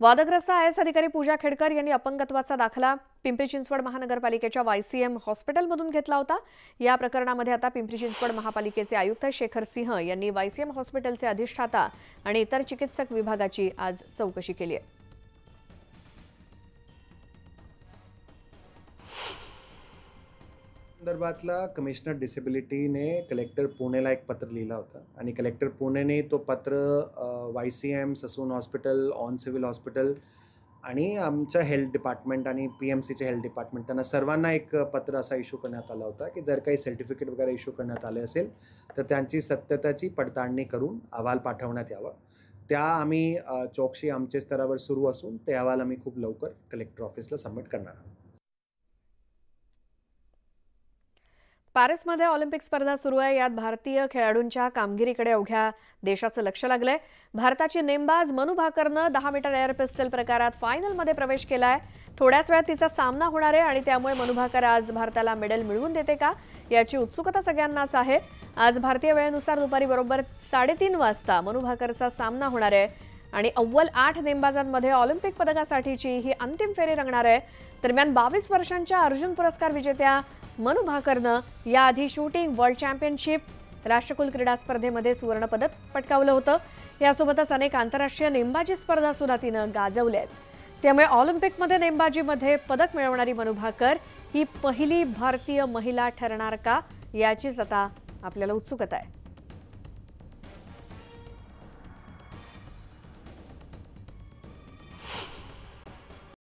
वादग्रस्त I S अधिकारी पूजा खेडकर यांनी अपंगत्वाचा दाखला पिंपरी चिंचवड महानगरपालिकेच्या वायसीएम हॉस्पिटलमधून घेतला होता. या प्रकरणामध्ये आता पिंपरी चिंचवड महापालिकेचे आयुक्त शेखर सिंह यांनी वायसीएम हॉस्पिटलचे अधिष्ठाता आणि इतर चिकित्सक विभागाची आज चौकशी केली आहे. संदर्भातला कमिशनर डिसेबिलिटीने कलेक्टर पुणेला एक पत्र लिहिला होता. आणि कलेक्टर पुणेने तो पत्र Y C M Sassoon hospital on civil hospital आणि आमच्या हेल्थ डिपार्टमेंट आणि पी एम सीचे हेल्थ डिपार्टमेंट त्यांना सर्वांना एक पत्र असा इशू करण्यात आला होता की जर काही सर्टिफिकेट वगैरे इश्यू करण्यात आले असेल तर त्यांची सत्यताची पडताळणी करून अहवाल पाठवण्यात यावा. त्या आम्ही चौकशी आमच्या स्तरावर सुरू असून ते अहवाल आम्ही खूप लवकर कलेक्टर ऑफिसला सबमिट करणार आहोत. पॅरिसमध्ये ऑलिम्पिक स्पर्धा सुरू आहे. यात भारतीय खेळाडूंच्या कामगिरीकडे अवघ्या देशाचं लक्ष लागलंय. भारताची नेमबाज मनु भाकरनं दहा मीटर एअर पिस्टल प्रकारात फायनलमध्ये प्रवेश केलाय. थोड्याच वेळात तिचा सामना होणार आहे आणि त्यामुळे मनु भाकर आज भारताला मेडल मिळवून देते का याची उत्सुकता सगळ्यांनाच आहे. आज भारतीय वेळेनुसार दुपारी बरोबर साडेतीन वाजता मनु भाकरचा सामना होणार आहे. आणि अव्वल आठ नेमबाजांमध्ये ऑलिम्पिक पदकासाठीची ही अंतिम फेरी रंगणार आहे. दरम्यान बावीस वर्षांच्या अर्जुन पुरस्कार विजेत्या मनु भाकरनं याआधी शूटिंग वर्ल्ड चॅम्पियनशिप राष्ट्रकुल क्रीडा स्पर्धेमध्ये सुवर्णपदक पटकावलं होतं. यासोबतच अनेक आंतरराष्ट्रीय नेमबाजी स्पर्धा सुद्धा तिनं गाजवल्या आहेत. त्यामुळे ऑलिम्पिकमध्ये नेमबाजीमध्ये पदक मिळवणारी मनु भाकर ही पहिली भारतीय महिला ठरणार का याचीच आता आपल्याला उत्सुकता आहे.